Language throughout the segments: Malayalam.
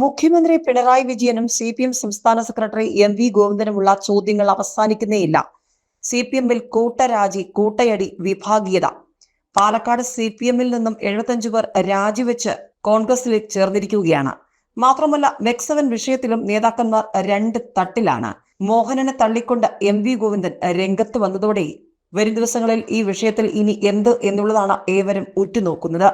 മുഖ്യമന്ത്രി പിണറായി വിജയനും സി പി എം സംസ്ഥാന സെക്രട്ടറി എം വി ഗോവിന്ദനുമുള്ള ചോദ്യങ്ങൾ അവസാനിക്കുന്നേയില്ല. സി പി എമ്മിൽ കൂട്ടരാജി കൂട്ടയടി വിഭാഗീയത. പാലക്കാട് സി പി എമ്മിൽ നിന്നും എഴുപത്തഞ്ചു പേർ രാജിവെച്ച് കോൺഗ്രസിൽ ചേർന്നിരിക്കുകയാണ്. മാത്രമല്ല മെക്സവൻ വിഷയത്തിലും നേതാക്കന്മാർ രണ്ട് തട്ടിലാണ്. മോഹനനെ തള്ളിക്കൊണ്ട് എം വി ഗോവിന്ദൻ രംഗത്ത് വന്നതോടെ വരും ദിവസങ്ങളിൽ ഈ വിഷയത്തിൽ ഇനി എന്ത് എന്നുള്ളതാണ് ഏവരും ഉറ്റുനോക്കുന്നത്.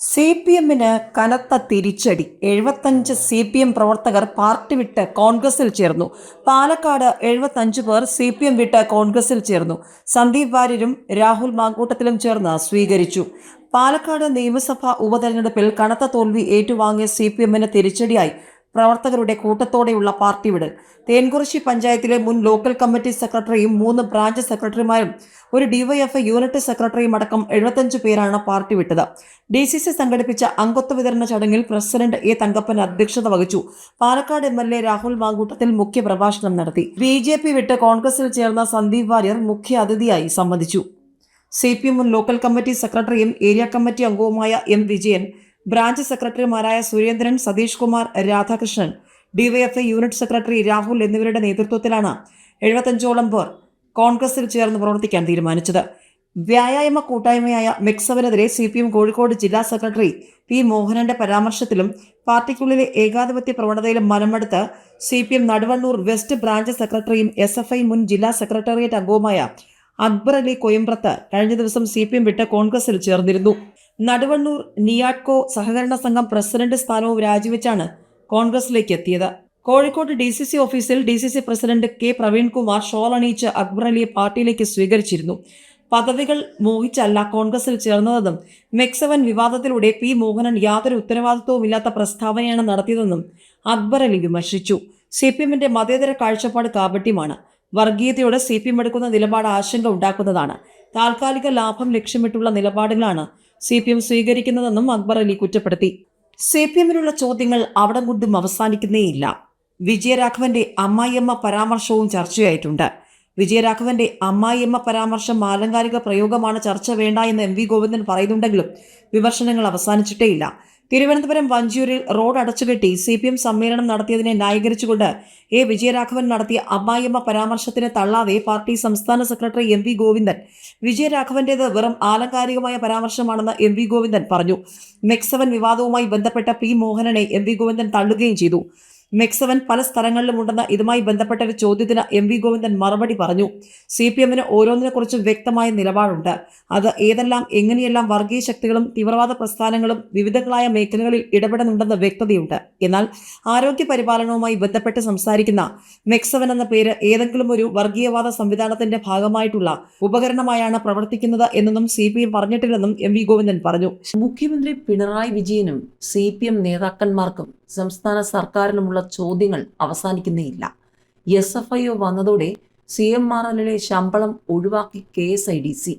സി പി എമ്മിന് കനത്ത തിരിച്ചടി. എഴുപത്തഞ്ച് സി പി എം പ്രവർത്തകർ പാർട്ടി വിട്ട് കോൺഗ്രസിൽ ചേർന്നു. പാലക്കാട് എഴുപത്തഞ്ച് പേർ സി പി എം വിട്ട് കോൺഗ്രസിൽ ചേർന്നു. സന്ദീപ് വാര്യരും രാഹുൽ മാങ്കൂട്ടത്തിലും ചേർന്ന് സ്വീകരിച്ചു. പാലക്കാട് നിയമസഭാ ഉപതെരഞ്ഞെടുപ്പിൽ കനത്ത തോൽവി ഏറ്റുവാങ്ങിയ സി പി എമ്മിന് തിരിച്ചടിയായി. പ്രവർത്തകരുടെ കൂട്ടത്തോടെയുള്ള പാർട്ടി വിടൽ. തേൻകുറിശി പഞ്ചായത്തിലെ മുൻ ലോക്കൽ കമ്മിറ്റി സെക്രട്ടറിയും മൂന്ന് ബ്രാഞ്ച് സെക്രട്ടറിമാരും ഒരു ഡിവൈഎഫ്ഐ യൂണിറ്റ് സെക്രട്ടറിയും അടക്കം എഴുപത്തഞ്ച് പേരാണ് പാർട്ടി വിട്ടത്. ഡി സി സി സംഘടിപ്പിച്ച അംഗത്വ വിതരണ ചടങ്ങിൽ പ്രസിഡന്റ് എ തങ്കപ്പൻ അധ്യക്ഷത വഹിച്ചു. Palakkad M L A Rahul Mankoottathil മുഖ്യപ്രഭാഷണം നടത്തി. ബി ജെ പി വിട്ട് കോൺഗ്രസിൽ ചേർന്ന സന്ദീപ് വാര്യർ മുഖ്യ അതിഥിയായി സംബന്ധിച്ചു C P M local committee സെക്രട്ടറിയും ഏരിയ കമ്മിറ്റി അംഗവുമായ എം വിജയൻ ബ്രാഞ്ച് സെക്രട്ടറിമാരായ Surendran Satheesh Kumar Radhakrishnan DYFI unit secretary Rahul എന്നിവരുടെ നേതൃത്വത്തിലാണ് എഴുപത്തഞ്ചോളം പേർ കോൺഗ്രസിൽ ചേർന്ന് പ്രവർത്തിക്കാൻ തീരുമാനിച്ചത്. വ്യായാമ കൂട്ടായ്മയായ മെക്സവനെതിരെ സി പി എം കോഴിക്കോട് ജില്ലാ സെക്രട്ടറി പി മോഹനന്റെ പരാമർശത്തിലും പാർട്ടിക്കുള്ളിലെ ഏകാധിപത്യ പ്രവണതയിലും മനമെടുത്ത് C P M Naduvannur west branch സെക്രട്ടറിയും എസ് എഫ് ഐ മുൻ ജില്ലാ സെക്രട്ടേറിയറ്റ് അംഗവുമായ അക്ബർ അലി കൊയമ്പ്രത്ത് കഴിഞ്ഞ ദിവസം സി പി എം വിട്ട് കോൺഗ്രസിൽ ചേർന്നിരുന്നു. നടുവണ്ണൂർ നിയാട്കോ സഹകരണ സംഘം പ്രസിഡന്റ് സ്ഥാനവും രാജിവെച്ചാണ് കോൺഗ്രസിലേക്ക് എത്തിയത് കോഴിക്കോട് ഡി സി സി ഓഫീസിൽ D C C president K Praveenkumar shawl അണിയിച്ച് Akbar അലിയെ പാർട്ടിയിലേക്ക് സ്വീകരിച്ചിരുന്നു. പദവികൾ മോഹിച്ചല്ല കോൺഗ്രസിൽ ചേർന്നതെന്നും മെക്സവൻ വിവാദത്തിലൂടെ പി മോഹനൻ യാതൊരു ഉത്തരവാദിത്വവുമില്ലാത്ത പ്രസ്താവനയാണ് നടത്തിയതെന്നും അക്ബർ അലി വിമർശിച്ചു. സി പി എമ്മിന്റെ മതേതര കാഴ്ചപ്പാട് കാപട്യമാണ്. വർഗീയതയോട് സി പി എം എടുക്കുന്ന നിലപാട് ആശങ്ക ഉണ്ടാക്കുന്നതാണ്. താൽക്കാലിക ലാഭം ലക്ഷ്യമിട്ടുള്ള നിലപാടുകളാണ് സി പി എം സ്വീകരിക്കുന്നതെന്നും അക്ബർ അലി കുറ്റപ്പെടുത്തി. സി പി എമ്മിനുള്ള ചോദ്യങ്ങൾ അവിടെ കൊണ്ടും അവസാനിക്കുന്നേയില്ല. വിജയരാഘവന്റെ അമ്മായിയമ്മ പരാമർശവും ചർച്ചയായിട്ടുണ്ട്. വിജയരാഘവന്റെ അമ്മായിയമ്മ പരാമർശം ആലങ്കാരിക പ്രയോഗമാണ് ചർച്ച വേണ്ട എന്ന് എം വി ഗോവിന്ദൻ പറയുന്നുണ്ടെങ്കിലും വിമർശനങ്ങൾ അവസാനിച്ചിട്ടേയില്ല. തിരുവനന്തപുരം വഞ്ചിയൂരിൽ റോഡ് അടച്ചുകെട്ടി സി പി എം സമ്മേളനം നടത്തിയതിനെ ന്യായീകരിച്ചുകൊണ്ട് എ. വിജയരാഘവൻ നടത്തിയ അമ്മായിയമ്മ പരാമർശത്തിന് തള്ളാതെ പാർട്ടി സംസ്ഥാന സെക്രട്ടറി എം. വി. ഗോവിന്ദൻ. വിജയരാഘവന്റേത് വെറും ആലങ്കാരികമായ പരാമർശമാണെന്ന് എം. വി. ഗോവിന്ദൻ പറഞ്ഞു. മെക്സവൻ വിവാദവുമായി ബന്ധപ്പെട്ട പി. മോഹനനെ എം. വി. ഗോവിന്ദൻ തള്ളുകയും ചെയ്തു. മെക്സവൻ പല സ്ഥലങ്ങളിലും ഉണ്ടെന്ന ഇതുമായി ബന്ധപ്പെട്ട ഒരു ചോദ്യത്തിന് എം വി ഗോവിന്ദൻ മറുപടി പറഞ്ഞു. സി പി എമ്മിന് ഓരോന്നിനെക്കുറിച്ചും വ്യക്തമായ നിലപാടുണ്ട്. അത് ഏതെല്ലാം എങ്ങനെയെല്ലാം വർഗീയ ശക്തികളും തീവ്രവാദ പ്രസ്ഥാനങ്ങളും വിവിധങ്ങളായ മേഖലകളിൽ ഇടപെടുന്നുണ്ടെന്ന് വ്യക്തതയുണ്ട്. എന്നാൽ ആരോഗ്യ പരിപാലനവുമായി ബന്ധപ്പെട്ട് സംസാരിക്കുന്ന മെക്സവൻ എന്ന പേര് ഏതെങ്കിലും ഒരു വർഗീയവാദ സംവിധാനത്തിന്റെ ഭാഗമായിട്ടുള്ള ഉപകരണമായാണ് പ്രവർത്തിക്കുന്നത് എന്നൊന്നും സി പി എം പറഞ്ഞിട്ടില്ലെന്നും എം വി ഗോവിന്ദൻ പറഞ്ഞു. മുഖ്യമന്ത്രി പിണറായി വിജയനും സി പി എം നേതാക്കന്മാർക്കും സംസ്ഥാന സർക്കാരിനുമുള്ള ചോദ്യങ്ങൾ അവസാനിക്കുന്നേയില്ല. എസ് എഫ് ഐ ഒ വന്നതോടെ സി എം ആർ എല്ലിലെ ശമ്പളം ഒഴിവാക്കി K S I D C.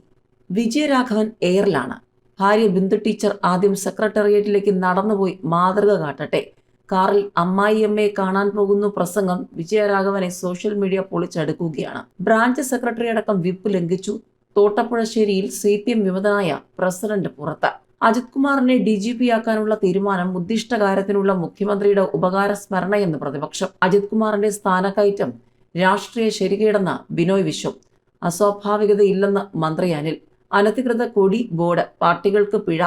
Vijayaraghavan എയറിലാണ്. ഭാര്യ ബിന്ദു ടീച്ചർ ആദ്യം സെക്രട്ടേറിയറ്റിലേക്ക് നടന്നുപോയി മാതൃക കാട്ടട്ടെ. കാറിൽ അമ്മായിയമ്മയെ കാണാൻ പോകുന്നു പ്രസംഗം വിജയരാഘവനെ സോഷ്യൽ മീഡിയ പൊളിച്ചടുക്കുകയാണ്. ബ്രാഞ്ച് സെക്രട്ടറി അടക്കം വിപ്പ് ലംഘിച്ചു. തോട്ടപ്പുഴശ്ശേരിയിൽ സി പി എം വിമതനായ പ്രസിഡന്റ് പുറത്ത്. അജിത് കുമാറിനെ ഡി ജി പി ആക്കാനുള്ള തീരുമാനം ഉദ്ദിഷ്ട കാര്യത്തിനുള്ള മുഖ്യമന്ത്രിയുടെ ഉപകാര സ്മരണയെന്ന് പ്രതിപക്ഷം. അജിത് കുമാറിന്റെ സ്ഥാനക്കയറ്റം രാഷ്ട്രീയ ശരികേടെന്ന ബിനോയ് വിശ്വം. അസ്വാഭാവികതയില്ലെന്ന് മന്ത്രി അനിൽ. അനധികൃത കൊടി ബോർഡ് പാർട്ടികൾക്ക് പിഴ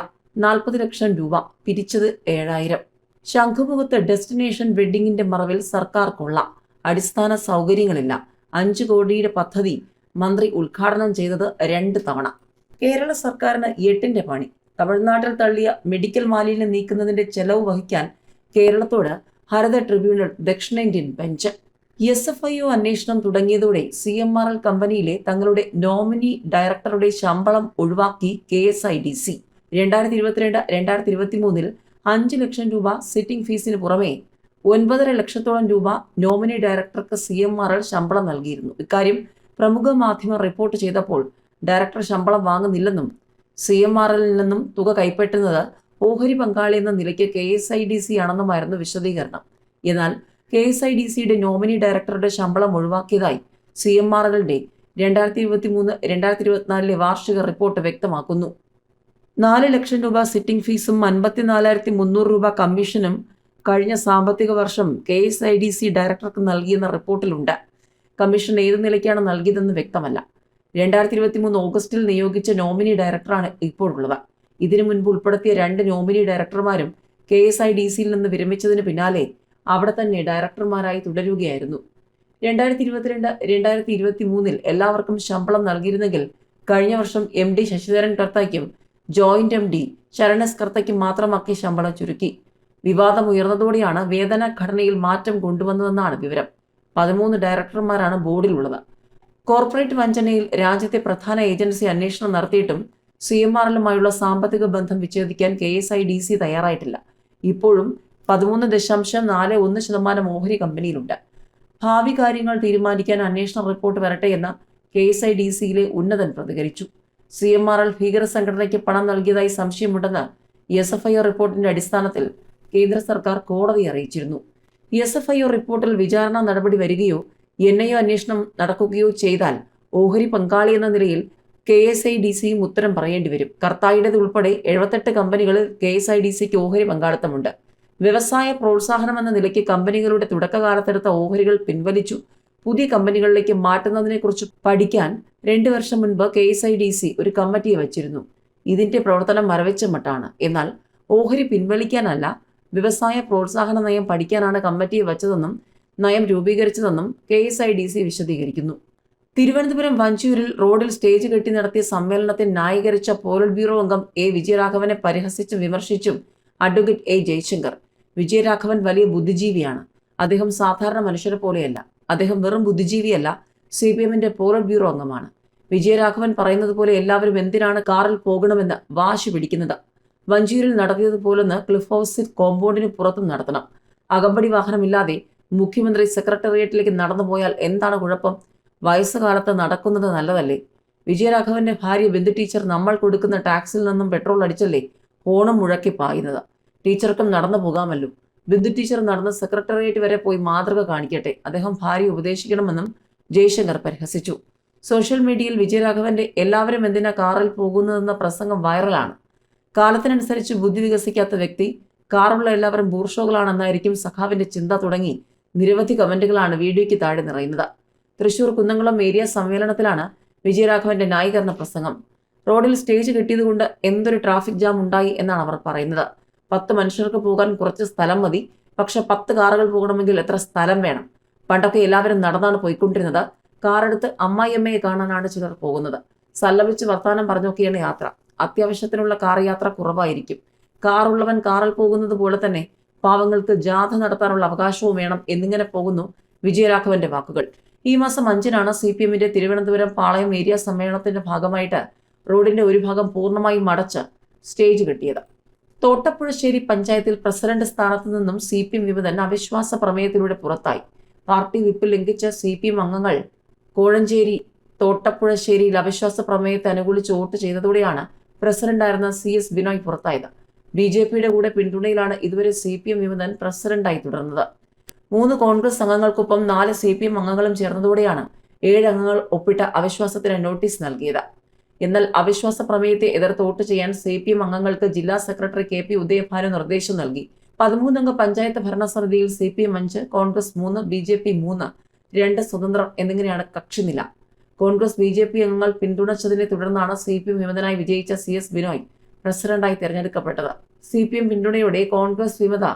നാൽപ്പത് ലക്ഷം രൂപ പിരിച്ചത് ഏഴായിരം. ശംഖുമുഖത്ത് ഡെസ്റ്റിനേഷൻ വെഡ്ഡിങ്ങിന്റെ മറവിൽ സർക്കാർ കൊള്ള. അടിസ്ഥാന സൗകര്യങ്ങളില്ല. അഞ്ചു കോടിയുടെ പദ്ധതി മന്ത്രി ഉദ്ഘാടനം ചെയ്തത് രണ്ട് തവണ. കേരള സർക്കാരിന് എട്ടിന്റെ പണി. തമിഴ്നാട്ടിൽ തള്ളിയ മെഡിക്കൽ മാലിന്യം നീക്കുന്നതിന്റെ ചെലവ് വഹിക്കാൻ കേരളത്തോട് ഹരിത ട്രിബ്യൂണൽ ദക്ഷിണേന്ത്യൻ bench. S F I O അന്വേഷണം തുടങ്ങിയതോടെ സി എം ആർ എൽ കമ്പനിയിലെ തങ്ങളുടെ നോമിനി ഡയറക്ടറുടെ ശമ്പളം ഒഴിവാക്കി K S I D C. രണ്ടായിരത്തി ഇരുപത്തിരണ്ട് രണ്ടായിരത്തി ഇരുപത്തി മൂന്നിൽ അഞ്ച് ലക്ഷം രൂപ സിറ്റിംഗ് ഫീസിന് പുറമെ ഒൻപതര ലക്ഷത്തോളം രൂപ നോമിനി ഡയറക്ടർക്ക് സി എം ആർ എൽ ശമ്പളം നൽകിയിരുന്നു. ഇക്കാര്യം പ്രമുഖ മാധ്യമം റിപ്പോർട്ട് ചെയ്തപ്പോൾ ഡയറക്ടർ ശമ്പളം വാങ്ങുന്നില്ലെന്നും സി എം എല്ലിൽ നിന്നും തുക കൈപ്പറ്റുന്നത് ഓഹരി പങ്കാളി എന്ന നിലയ്ക്ക് K S I D C ആണെന്നുമായിരുന്നു വിശദീകരണം. എന്നാൽ കെ എസ് ഐ ഡി സിയുടെ നോമിനി ഡയറക്ടറുടെ ശമ്പളം ഒഴിവാക്കിയതായി സി എം എല്ലിന്റെ രണ്ടായിരത്തി ഇരുപത്തി മൂന്ന് രണ്ടായിരത്തി ഇരുപത്തിനാലിലെ വാർഷിക റിപ്പോർട്ട് വ്യക്തമാക്കുന്നു. നാല് ലക്ഷം രൂപ സിറ്റിംഗ് ഫീസും അൻപത്തിനാലായിരത്തി മുന്നൂറ് രൂപ കമ്മീഷനും കഴിഞ്ഞ സാമ്പത്തിക വർഷം K S I D C ഡയറക്ടർക്ക് നൽകിയെന്ന റിപ്പോർട്ടിലുണ്ട്. കമ്മീഷൻ ഏത് നിലയ്ക്കാണ് നൽകിയതെന്ന് വ്യക്തമല്ല. രണ്ടായിരത്തി ഇരുപത്തി മൂന്ന് ഓഗസ്റ്റിൽ നിയോഗിച്ച നോമിനി ഡയറക്ടറാണ് ഇപ്പോൾ ഉള്ളത് ഇതിനു മുൻപ് ഉൾപ്പെടുത്തിയ രണ്ട് നോമിനി ഡയറക്ടർമാരും കെ എസ് ഐ ഡി സിയിൽ നിന്ന് വിരമിച്ചതിന് പിന്നാലെ അവിടെ തന്നെ ഡയറക്ടർമാരായി തുടരുകയായിരുന്നു. രണ്ടായിരത്തി ഇരുപത്തിരണ്ട് രണ്ടായിരത്തി ഇരുപത്തി മൂന്നിൽ എല്ലാവർക്കും ശമ്പളം നൽകിയിരുന്നെങ്കിൽ കഴിഞ്ഞ വർഷം എം ഡി ശശിധരൻ കർത്തയ്ക്കും ജോയിന്റ് എം ഡി ശരണസ് കർത്തയ്ക്കും മാത്രമാക്കി ശമ്പളം ചുരുക്കി. വിവാദം ഉയർന്നതോടെയാണ് വേതന ഘടനയിൽ മാറ്റം കൊണ്ടുവന്നതെന്നാണ് വിവരം. പതിമൂന്ന് ഡയറക്ടർമാരാണ് ബോർഡിലുള്ളത് കോർപ്പറേറ്റ് വഞ്ചനയിൽ രാജ്യത്തെ പ്രധാന ഏജൻസി അന്വേഷണം നടത്തിയിട്ടും സി എം ആറിലുമായുള്ള സാമ്പത്തിക ബന്ധം വിച്ഛേദിക്കാൻ K S I D C തയ്യാറായിട്ടില്ല. ഇപ്പോഴും പതിമൂന്ന് ദശാംശം നാല് ഒന്ന് ശതമാനം ഓഹരി കമ്പനിയിലുണ്ട്. ഭാവി കാര്യങ്ങൾ തീരുമാനിക്കാൻ അന്വേഷണ റിപ്പോർട്ട് വരട്ടെ എന്ന് കെ എസ് ഐ ഡി സിയിലെ ഉന്നതൻ പ്രതികരിച്ചു. സി എം ആർ എൽ ഭീകര സംഘടനയ്ക്ക് പണം നൽകിയതായി സംശയമുണ്ടെന്ന് എസ് എഫ് ഐ ഒ റിപ്പോർട്ടിന്റെ അടിസ്ഥാനത്തിൽ കേന്ദ്ര സർക്കാർ കോടതിയെ അറിയിച്ചിരുന്നു. എസ് എഫ് ഐ ഒ റിപ്പോർട്ടിൽ വിചാരണ നടപടി വരികയോ എൻ ഐ അന്വേഷണം നടക്കുകയോ ചെയ്താൽ ഓഹരി പങ്കാളി എന്ന നിലയിൽ കെ എസ് ഐ ഡി സിയും ഉത്തരം പറയേണ്ടി വരും. കർത്തായുടേത് ഉൾപ്പെടെ എഴുപത്തെട്ട് കമ്പനികളിൽ കെ എസ് ഐ ഡി സിക്ക് ഓഹരി പങ്കാളിത്തമുണ്ട്. വ്യവസായ പ്രോത്സാഹനം എന്ന നിലയ്ക്ക് കമ്പനികളുടെ തുടക്കകാലത്തെടുത്ത ഓഹരികൾ പിൻവലിച്ചു. പുതിയ കമ്പനികളിലേക്ക് മാറ്റുന്നതിനെക്കുറിച്ച് പഠിക്കാൻ രണ്ട് വർഷം മുൻപ് K S I D C ഒരു കമ്മിറ്റിയെ വച്ചിരുന്നു. ഇതിന്റെ പ്രവർത്തനം മരവിച്ച മട്ടാണ്. എന്നാൽ ഓഹരി പിൻവലിക്കാനല്ല വ്യവസായ പ്രോത്സാഹന നയം പഠിക്കാനാണ് കമ്മിറ്റിയെ വച്ചതെന്നും നയം രൂപീകരിച്ചതെന്നും K S I D C വിശദീകരിക്കുന്നു. തിരുവനന്തപുരം വഞ്ചൂരിൽ റോഡിൽ സ്റ്റേജ് കെട്ടി നടത്തിയ സമ്മേളനത്തെ ന്യായീകരിച്ച പോളിറ്റ് ബ്യൂറോ അംഗം എ. വിജയരാഘവനെ പരിഹസിച്ചും വിമർശിച്ചും അഡ്വക്കേറ്റ് എ. ജയശങ്കർ. വിജയരാഘവൻ വലിയ ബുദ്ധിജീവിയാണ്. അദ്ദേഹം സാധാരണ മനുഷ്യരെ പോലെയല്ല. അദ്ദേഹം വെറും ബുദ്ധിജീവിയല്ല സി പി എമ്മിന്റെ പോളിറ്റ് ബ്യൂറോ അംഗമാണ്. വിജയരാഘവൻ പറയുന്നത് പോലെ എല്ലാവരും എന്തിനാണ് കാറിൽ പോകണമെന്ന് വാശി പിടിക്കുന്നത്? വഞ്ചൂരിൽ നടത്തിയതുപോലൊന്ന് ക്ലിഫ് ഹൗസിൽ കോമ്പൗണ്ടിന് പുറത്തും നടത്തണം. അകമ്പടി വാഹനമില്ലാതെ മുഖ്യമന്ത്രി സെക്രട്ടേറിയറ്റിലേക്ക് നടന്നു പോയാൽ എന്താണ് കുഴപ്പം? വയസ്സുകാലത്ത് നടക്കുന്നത് നല്ലതല്ലേ? വിജയരാഘവന്റെ ഭാര്യ ബിന്ദു ടീച്ചർ നമ്മൾ കൊടുക്കുന്ന ടാക്സിൽ നിന്നും പെട്രോൾ അടിച്ചല്ലേ? ഫോണും മുഴക്കി പായുന്നത്. ടീച്ചർക്കും നടന്നു പോകാമല്ലോ. ബിന്ദു ടീച്ചർ നടന്ന് സെക്രട്ടേറിയറ്റ് വരെ പോയി മാതൃക കാണിക്കട്ടെ. അദ്ദേഹം ഭാര്യ ഉപദേശിക്കണമെന്നും ജയശങ്കർ പരിഹസിച്ചു. സോഷ്യൽ മീഡിയയിൽ വിജയരാഘവന്റെ എല്ലാവരും എന്തിനാ കാറിൽ പോകുന്നതെന്ന പ്രസംഗം വൈറലാണ്. കാലത്തിനനുസരിച്ച് ബുദ്ധി വികസിക്കാത്ത വ്യക്തി കാറുള്ള എല്ലാവരും ബൂർഷോകളാണെന്നായിരിക്കും സഖാവിന്റെ ചിന്ത തുടങ്ങി. നിരവധി കമന്റുകളാണ് വീഡിയോയ്ക്ക് താഴെ നിറയുന്നത്. തൃശൂർ കുന്നംകുളം ഏരിയ സമ്മേളനത്തിലാണ് വിജയരാഘവന്റെ ന്യായീകരണ പ്രസംഗം. റോഡിൽ സ്റ്റേജ് കെട്ടിയതുകൊണ്ട് എന്തൊരു ട്രാഫിക് ജാം ഉണ്ടായി എന്നാണ് അവർ പറയുന്നത്. പത്ത് മനുഷ്യർക്ക് പോകാൻ കുറച്ച് സ്ഥലം മതി. പക്ഷെ പത്ത് കാറുകൾ പോകണമെങ്കിൽ എത്ര സ്ഥലം വേണം? പണ്ടൊക്കെ എല്ലാവരും നടന്നാണ് പോയിക്കൊണ്ടിരുന്നത്. കാറെടുത്ത് അമ്മായിയമ്മയെ കാണാനാണ് ചിലർ പോകുന്നത്. സല്ലപിച്ച് വർത്താനം പറഞ്ഞൊക്കെയാണ് യാത്ര. അത്യാവശ്യത്തിനുള്ള കാർ യാത്ര കുറവായിരിക്കും. കാറുള്ളവൻ കാറിൽ പോകുന്നത് പോലെ തന്നെ പാവങ്ങൾക്ക് ജാഥ നടത്താനുള്ള അവകാശവും വേണം എന്നിങ്ങനെ പോകുന്നു വിജയരാഘവന്റെ വാക്കുകൾ. ഈ മാസം അഞ്ചിനാണ് സി പി എമ്മിന്റെ തിരുവനന്തപുരം പാളയം ഏരിയ സമ്മേളനത്തിന്റെ ഭാഗമായിട്ട് റോഡിന്റെ ഒരു ഭാഗം പൂർണമായും അടച്ച് സ്റ്റേജ് കെട്ടിയത്. തോട്ടപ്പുഴശ്ശേരി പഞ്ചായത്തിൽ പ്രസിഡന്റ് സ്ഥാനത്ത് നിന്നും സി പി എം വിമതൻ അവിശ്വാസ പ്രമേയത്തിലൂടെ പുറത്തായി. പാർട്ടി വിപ്പ് ലംഘിച്ച സി പി എം അംഗങ്ങൾ കോഴഞ്ചേരി തോട്ടപ്പുഴശ്ശേരിയിൽ അവിശ്വാസ പ്രമേയത്തെ അനുകൂലിച്ച് വോട്ട് ചെയ്തതോടെയാണ് പ്രസിഡന്റായിരുന്ന സി എസ് ബിനോയ് പുറത്തായത്. ബി ജെ പിയുടെ കൂടെ പിന്തുണയിലാണ് ഇതുവരെ സി പി എം വിമതൻ പ്രസിഡന്റായി തുടർന്നത്. മൂന്ന് കോൺഗ്രസ് അംഗങ്ങൾക്കൊപ്പം നാല് സി പി എം അംഗങ്ങളും ചേർന്നതോടെയാണ് ഏഴ് അംഗങ്ങൾ ഒപ്പിട്ട അവിശ്വാസത്തിന് നോട്ടീസ് നൽകിയത്. എന്നാൽ അവിശ്വാസ പ്രമേയത്തെ എതിർത്ത് വോട്ട് ചെയ്യാൻ സി പി എം അംഗങ്ങൾക്ക് ജില്ലാ സെക്രട്ടറി കെ പി ഉദയഭാനു നിർദ്ദേശം നൽകി. പതിമൂന്നംഗ പഞ്ചായത്ത് ഭരണസമിതിയിൽ സി പി എം അഞ്ച് കോൺഗ്രസ് മൂന്ന് ബി ജെ പി മൂന്ന് രണ്ട് സ്വതന്ത്രർ എന്നിങ്ങനെയാണ് കക്ഷിനില കോൺഗ്രസ് ബി ജെ പി അംഗങ്ങൾ പിന്തുണച്ചതിനെ തുടർന്നാണ് സി പി എം വിമതനായി വിജയിച്ച സി എസ് ബിനോയ്. പ്രസിഡന്റായി തെരഞ്ഞെടുക്കപ്പെട്ടത്. സി പി എം പിന്തുണയോടെ കോൺഗ്രസ് വിമത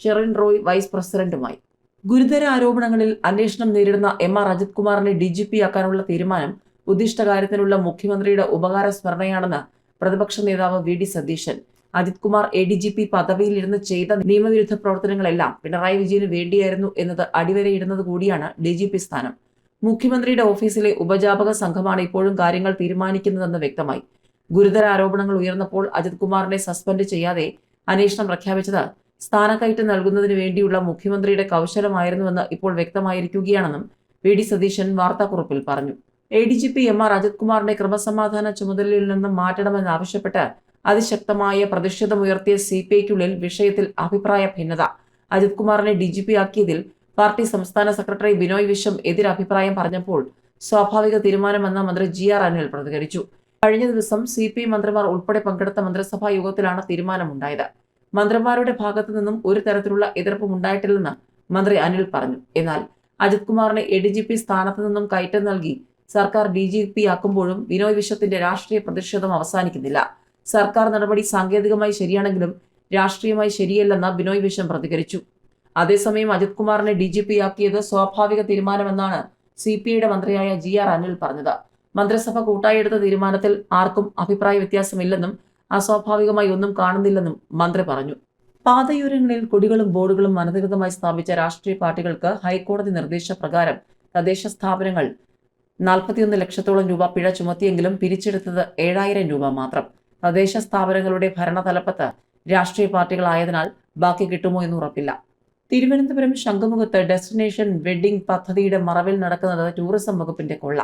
ഷെറിൻ റോയ് വൈസ് പ്രസിഡന്റുമായി. ഗുരുതര ആരോപണങ്ങളിൽ അന്വേഷണം നേരിടുന്ന എം ആർ അജിത് കുമാറിനെ ഡി ജി പി ആക്കാനുള്ള തീരുമാനം ഉദ്ദിഷ്ട കാര്യത്തിനുള്ള മുഖ്യമന്ത്രിയുടെ ഉപകാര സ്മരണയാണെന്ന് പ്രതിപക്ഷ നേതാവ് V D Satheesan. Ajith Kumar A D G P പദവിയിലിരുന്ന് ചെയ്ത നിയമവിരുദ്ധ പ്രവർത്തനങ്ങളെല്ലാം പിണറായി വിജയന് വേണ്ടിയായിരുന്നു എന്നത് അടിവരയിടുന്നത് കൂടിയാണ് ഡി ജി പി സ്ഥാനം. മുഖ്യമന്ത്രിയുടെ ഓഫീസിലെ ഉപജാപക സംഘമാണ് ഇപ്പോഴും കാര്യങ്ങൾ തീരുമാനിക്കുന്നതെന്ന് വ്യക്തമായി. ഗുരുതര ആരോപണങ്ങൾ ഉയർന്നപ്പോൾ അജിത് കുമാറിനെ സസ്പെൻഡ് ചെയ്യാതെ അന്വേഷണം പ്രഖ്യാപിച്ചത് സ്ഥാനക്കയറ്റം നൽകുന്നതിന് വേണ്ടിയുള്ള മുഖ്യമന്ത്രിയുടെ കൗശലമായിരുന്നുവെന്ന് ഇപ്പോൾ വ്യക്തമായിരിക്കുകയാണെന്നും വി ഡി സതീശൻ വാർത്താക്കുറിപ്പിൽ പറഞ്ഞു. A D G P M R Ajith കുമാറിനെ ക്രമസമാധാന ചുമതലയിൽ നിന്നും മാറ്റണമെന്നാവശ്യപ്പെട്ട് അതിശക്തമായ പ്രതിഷേധമുയർത്തിയ സി പി ഐക്കുള്ളിൽ വിഷയത്തിൽ അഭിപ്രായ ഭിന്നത. അജിത് കുമാറിനെ ഡി ജി പി ആക്കിയതിൽ പാർട്ടി സംസ്ഥാന സെക്രട്ടറി ബിനോയ് വിശ്വം എതിരഭിപ്രായം പറഞ്ഞപ്പോൾ സ്വാഭാവിക തീരുമാനമെന്ന് മന്ത്രി ജി ആർ അനിൽ പ്രതികരിച്ചു. കഴിഞ്ഞ ദിവസം സി പി മന്ത്രിമാർ ഉൾപ്പെടെ പങ്കെടുത്ത മന്ത്രിസഭാ യോഗത്തിലാണ് തീരുമാനമുണ്ടായത്. മന്ത്രിമാരുടെ ഭാഗത്തു നിന്നും ഒരു തരത്തിലുള്ള എതിർപ്പും ഉണ്ടായിട്ടില്ലെന്ന് മന്ത്രി അനിൽ പറഞ്ഞു. എന്നാൽ അജിത് കുമാറിനെ എ ഡി ജി പി സ്ഥാനത്ത് നിന്നും കയറ്റം നൽകി സർക്കാർ ഡി ജി പി ആക്കുമ്പോഴും വിനോയ് വിശ്വത്തിന്റെ രാഷ്ട്രീയ പ്രതിഷേധം അവസാനിക്കുന്നില്ല. സർക്കാർ നടപടി സാങ്കേതികമായി ശരിയാണെങ്കിലും രാഷ്ട്രീയമായി ശരിയല്ലെന്ന് ബിനോയ് വിശ്വം പ്രതികരിച്ചു. അതേസമയം അജിത് കുമാറിനെ ഡി ജി പി ആക്കിയത് സ്വാഭാവിക തീരുമാനമെന്നാണ് സി പി ഐയുടെ മന്ത്രിയായ ജി ആർ അനിൽ പറഞ്ഞത്. മന്ത്രിസഭ കൂട്ടായി എടുത്ത തീരുമാനത്തിൽ ആർക്കും അഭിപ്രായ വ്യത്യാസമില്ലെന്നും അസ്വാഭാവികമായി ഒന്നും കാണുന്നില്ലെന്നും മന്ത്രി പറഞ്ഞു. പാതയൂരങ്ങളിൽ കൊടികളും ബോർഡുകളും അനധികൃതമായി സ്ഥാപിച്ച രാഷ്ട്രീയ പാർട്ടികൾക്ക് ഹൈക്കോടതി നിർദ്ദേശപ്രകാരം തദ്ദേശ സ്ഥാപനങ്ങൾ നാൽപ്പത്തിയൊന്ന് ലക്ഷത്തോളം രൂപ പിഴ ചുമത്തിയെങ്കിലും പിരിച്ചെടുത്തത് ഏഴായിരം രൂപ മാത്രം. തദ്ദേശ സ്ഥാപനങ്ങളുടെ ഭരണതലപ്പത്ത് രാഷ്ട്രീയ പാർട്ടികളായതിനാൽ ബാക്കി കിട്ടുമോ എന്ന് ഉറപ്പില്ല. തിരുവനന്തപുരം ശംഖുമുഖത്ത് ഡെസ്റ്റിനേഷൻ വെഡ്ഡിംഗ് പദ്ധതിയുടെ മറവിൽ നടക്കുന്നത് ടൂറിസം വകുപ്പിന്റെ കൊള്ള.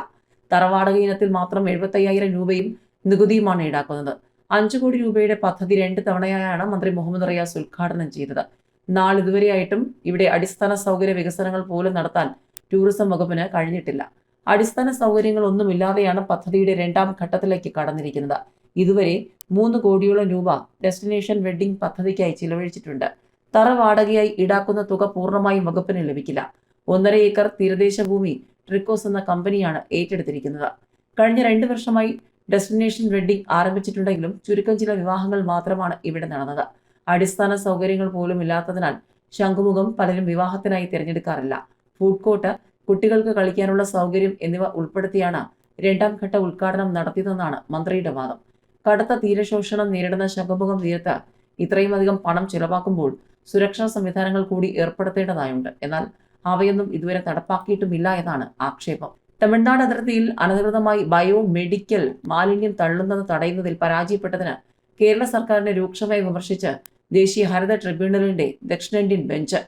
തറവാടക ഇനത്തിൽ മാത്രം എഴുപത്തയ്യായിരം രൂപയും നികുതിയുമാണ് ഈടാക്കുന്നത്. അഞ്ചു കോടി രൂപയുടെ പദ്ധതി രണ്ട് തവണയായാണ് മന്ത്രി മുഹമ്മദ് റിയാസ് ഉദ്ഘാടനം ചെയ്തത്. നാളിതുവരെയായിട്ടും ഇവിടെ അടിസ്ഥാന സൗകര്യ വികസനങ്ങൾ പോലും നടത്താൻ ടൂറിസം വകുപ്പിന് കഴിഞ്ഞിട്ടില്ല. അടിസ്ഥാന സൗകര്യങ്ങൾ സൗകര്യങ്ങളൊന്നുമില്ലാതെയാണ് പദ്ധതിയുടെ രണ്ടാം ഘട്ടത്തിലേക്ക് കടന്നിരിക്കുന്നത്. ഇതുവരെ മൂന്ന് കോടിയോളം രൂപ ഡെസ്റ്റിനേഷൻ വെഡ്ഡിംഗ് പദ്ധതിക്കായി ചിലവഴിച്ചിട്ടുണ്ട്. തറ വാടകയായി ഈടാക്കുന്ന തുക പൂർണമായും വകുപ്പിന് ലഭിക്കില്ല. ഒന്നര ഏക്കർ തീരദേശ ഭൂമി ട്രിക്കോസ് എന്ന കമ്പനിയാണ് ഏറ്റെടുത്തിരിക്കുന്നത്. കഴിഞ്ഞ രണ്ട് വർഷമായി ഡെസ്റ്റിനേഷൻ വെഡ്ഡിംഗ് ആരംഭിച്ചിട്ടുണ്ടെങ്കിലും ചുരുക്കം ചില വിവാഹങ്ങൾ മാത്രമാണ് ഇവിടെ നടന്നത്. അടിസ്ഥാന സൗകര്യങ്ങൾ പോലും ഇല്ലാത്തതിനാൽ ശംഖുമുഖം പലരും വിവാഹത്തിനായി തിരഞ്ഞെടുക്കാറില്ല. ഫുഡ് കോർട്ട് കുട്ടികൾക്ക് കളിക്കാനുള്ള സൗകര്യം എന്നിവ ഉൾപ്പെടുത്തിയാണ് രണ്ടാം ഘട്ട ഉദ്ഘാടനം നടത്തിയതെന്നാണ് മന്ത്രിയുടെ വാദം. കടുത്ത തീരശോഷണം നേരിടുന്ന ശംഖുമുഖം തീരത്ത് ഇത്രയും അധികം പണം ചിലവാക്കുമ്പോൾ സുരക്ഷാ സംവിധാനങ്ങൾ കൂടി ഏർപ്പെടുത്തേണ്ടതായുണ്ട്. എന്നാൽ അവയൊന്നും ഇതുവരെ നടപ്പാക്കിയിട്ടുമില്ല എന്നാണ് ആക്ഷേപം. തമിഴ്നാട് അതിർത്തിയിൽ അനധികൃതമായി ബയോ മെഡിക്കൽ മാലിന്യം തള്ളുന്നത് തടയുന്നതിൽ പരാജയപ്പെട്ടതിന് കേരള സർക്കാരിനെ രൂക്ഷമായി വിമർശിച്ച് ദേശീയ ഹരിത ട്രിബ്യൂണലിന്റെ ദക്ഷിണേന്ത്യൻ ബെഞ്ച്.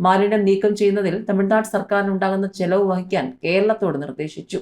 മാലിന്യം നീക്കം ചെയ്യുന്നതിൽ തമിഴ്നാട് സർക്കാരിനുണ്ടാകുന്ന ചെലവ് വഹിക്കാൻ കേരളത്തോട് നിർദ്ദേശിച്ചു.